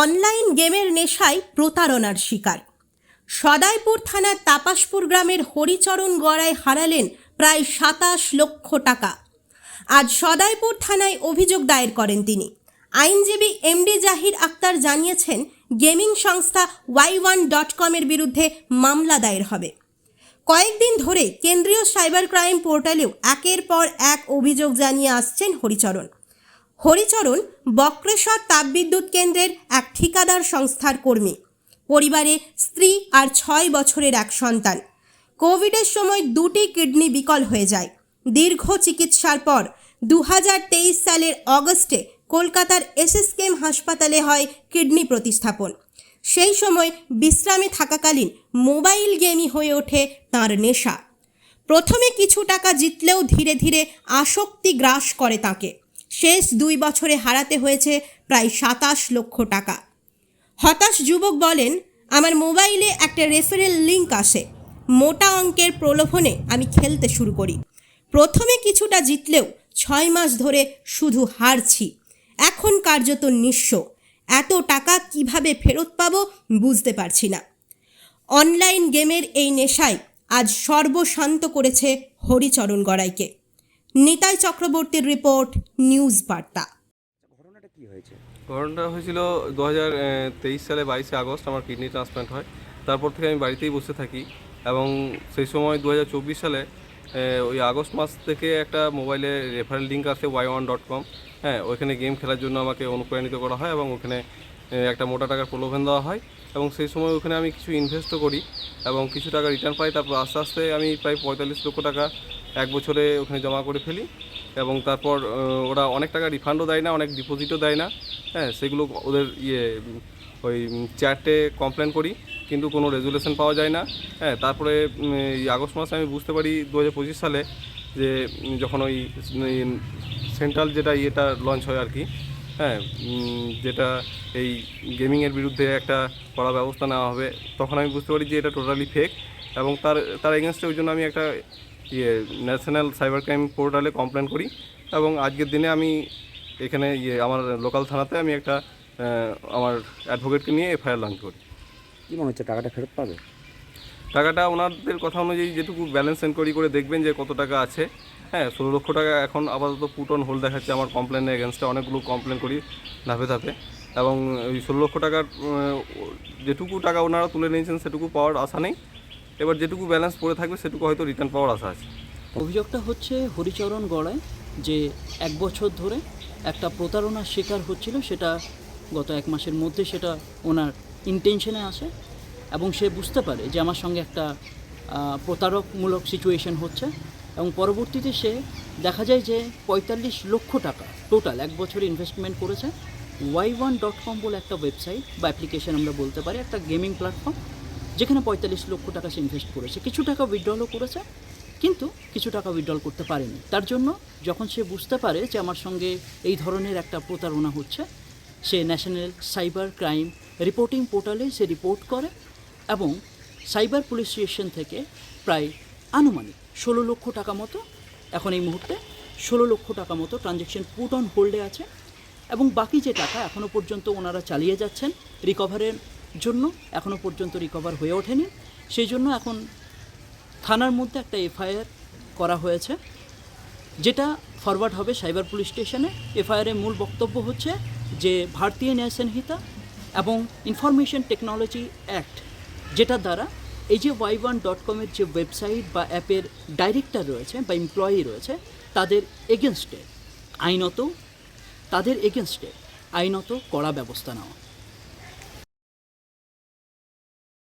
Online গেমের নেশায় প্রতারণার শিকার। সদাইপুর থানার তাপাসপুর গ্রামের হরিচরণ গড়ায় হারালেন প্রায় সাতাশ লক্ষ টাকা। আজ সদাইপুর থানায় অভিযোগ দায়ের করেন তিনি। আইনজীবী এমডি জাহির আক্তার জানিয়েছেন, গেমিং সংস্থা ওয়াই ওয়ান ডট কমের বিরুদ্ধে মামলা দায়ের হবে। কয়েকদিন ধরে কেন্দ্রীয় সাইবার ক্রাইম পোর্টালেও একের পর এক অভিযোগ জানিয়ে আসছেন হরিচরণ। হরিচরণ বক্রেশ্বর তাপবিদ্যুৎ কেন্দ্রের এক ঠিকাদার সংস্থার কর্মী। পরিবারে স্ত্রী আর ছয় বছরের এক সন্তান। কোভিডের সময় দুটি কিডনি বিকল হয়ে যায়। দীর্ঘ চিকিৎসার পর দু হাজার তেইশ সালের অগস্টে কলকাতার এসএসকেএম হাসপাতালে হয় কিডনি প্রতিস্থাপন। সেই সময় বিশ্রামে থাকাকালীন মোবাইল গেমই হয়ে ওঠে তাঁর নেশা। প্রথমে কিছু টাকা জিতলেও ধীরে ধীরে আসক্তি গ্রাস করে তাকে। শেষ দুই বছরে হারাতে হয়েছে প্রায় সাতাশ লক্ষ টাকা। হতাশ যুবক বলেন, আমার মোবাইলে একটা রেফারেল লিঙ্ক আসে। মোটা অঙ্কের প্রলোভনে আমি খেলতে শুরু করি। প্রথমে কিছুটা জিতলেও ছয় মাস ধরে শুধু হারছি। এখন কার্যত নিঃস্ব। এত টাকা কীভাবে ফেরত পাবো বুঝতে পারছি না। অনলাইন গেমের এই নেশায় আজ সর্বশান্ত করেছে হরিচরণ গড়াইকে। নিতাই চক্রবর্তীর রিপোর্ট নিউজ বার্তা। ঘটনাটা কি হয়েছে? ঘটনাটা হয়েছিল দু হাজার তেইশ সালে বাইশে আগস্ট আমার কিডনি ট্রান্সপ্লান্ট হয়। তারপর থেকে আমি বাড়িতেই বসে থাকি এবং সেই সময় দু হাজার চব্বিশ সালে ওই আগস্ট মাস থেকে একটা মোবাইলে রেফারেল লিঙ্ক আছে ওয়াই ওয়ান ডট কম। হ্যাঁ ওইখানে গেম খেলার জন্য আমাকে অনুপ্রাণিত করা হয় এবং ওখানে একটা মোটা টাকার প্রলোভন দেওয়া হয় এবং সেই সময় ওখানে আমি কিছু ইনভেস্টও করি এবং কিছু টাকা রিটার্ন পাই। তারপর আস্তে আস্তে আমি প্রায় পঁয়তাল্লিশ লক্ষ টাকা এক বছরে ওখানে জমা করে ফেলি এবং তারপর ওরা অনেক টাকা রিফান্ডও দেয় না, অনেক ডিপোজিটও দেয় না। হ্যাঁ সেগুলো ওদের ইয়ে ওই চ্যাটে কমপ্লেন করি, কিন্তু কোনো রেজুলেশন পাওয়া যায় না। হ্যাঁ তারপরে এই আগস্ট মাসে আমি বুঝতে পারি দু হাজার পঁচিশ সালে যে যখন ওই সেন্ট্রাল যেটা ইয়েটা লঞ্চ হয় আর কি হ্যাঁ যেটা এই গেমিংয়ের বিরুদ্ধে একটা করা ব্যবস্থা নেওয়া হবে, তখন আমি বুঝতে পারি যে এটা টোটালি ফেক এবং তার তার এগেনস্টে ওই জন্য আমি একটা ইয়ে ন্যাশনাল সাইবার ক্রাইম পোর্টালে কমপ্লেন করি এবং আজকের দিনে আমি এখানে ইয়ে আমার লোকাল থানাতে আমি একটা আমার অ্যাডভোকেটকে নিয়ে এফআইআর লঞ্চ করি। কি মনে হচ্ছে টাকাটা ফেরত পাবে? টাকাটা ওনাদের কথা অনুযায়ী যেটুকু ব্যালেন্স এনকোয়ারি করে দেখবেন যে কত টাকা আছে। হ্যাঁ ষোলো লক্ষ টাকা এখন আপাতত পুট অন হোল্ড দেখাচ্ছে আমার কমপ্লেনের এগেনস্টে অনেকগুলো কমপ্লেন করি ধাপে ধাপে। এবং ওই ষোলো লক্ষ টাকার যেটুকু টাকা ওনারা তুলে নিয়েছেন সেটুকু পাওয়ার আশা নেই। এবার যেটুকু ব্যালেন্স পড়ে থাকবে, সেটুকু হয়তো রিটার্ন পাওয়ার আশা আছে। অভিযোগটা হচ্ছে হরিচরণ গড়ায় যে এক বছর ধরে একটা প্রতারণার শিকার হচ্ছিল, সেটা গত এক মাসের মধ্যে সেটা ওনার ইন্টেনশনে আসে এবং সে বুঝতে পারে যে আমার সঙ্গে একটা প্রতারকমূলক সিচুয়েশন হচ্ছে এবং পরবর্তীতে সে দেখা যায় যে পঁয়তাল্লিশ লক্ষ টাকা টোটাল এক বছর ইনভেস্টমেন্ট করেছে। ওয়াই ওয়ান ডট কম বলে একটা ওয়েবসাইট বা অ্যাপ্লিকেশন আমরা বলতে পারি, একটা গেমিং প্ল্যাটফর্ম যেখানে পঁয়তাল্লিশ লক্ষ টাকা সে ইনভেস্ট করেছে। কিছু টাকা উইথড্রলও করেছে, কিন্তু কিছু টাকা উইথড্রল করতে পারেনি। তার জন্য যখন সে বুঝতে পারে যে আমার সঙ্গে এই ধরনের একটা প্রতারণা হচ্ছে, সে ন্যাশনাল সাইবার ক্রাইম রিপোর্টিং পোর্টালে সে রিপোর্ট করে এবং সাইবার পুলিশ স্টেশন থেকে প্রায় আনুমানিক ষোলো লক্ষ টাকা মতো, এখন এই মুহূর্তে ষোলো লক্ষ টাকা মতো ট্রানজ্যাকশন পুট অন হোল্ডে আছে এবং বাকি যে টাকা এখনও পর্যন্ত ওনারা চালিয়ে যাচ্ছেন রিকভারের জন্য এখনও পর্যন্ত রিকভার হয়ে ওঠেনি। সেই জন্য এখন থানার মধ্যে একটা এফআইআর করা হয়েছে, যেটা ফরওয়ার্ড হবে সাইবার পুলিশ স্টেশনে। এফআইআরের মূল বক্তব্য হচ্ছে যে ভারতীয় ন্যায় সংহিতা এবং ইনফরমেশন টেকনোলজি অ্যাক্ট, যেটার দ্বারা এই যে ওয়াই ওয়ান ডট কমের যে ওয়েবসাইট বা অ্যাপের ডাইরেক্টর রয়েছে বা এমপ্লয়ি রয়েছে, তাদের এগেনস্টে আইনত, তাদের এগেনস্টে আইনত কড়া ব্যবস্থা নেওয়া।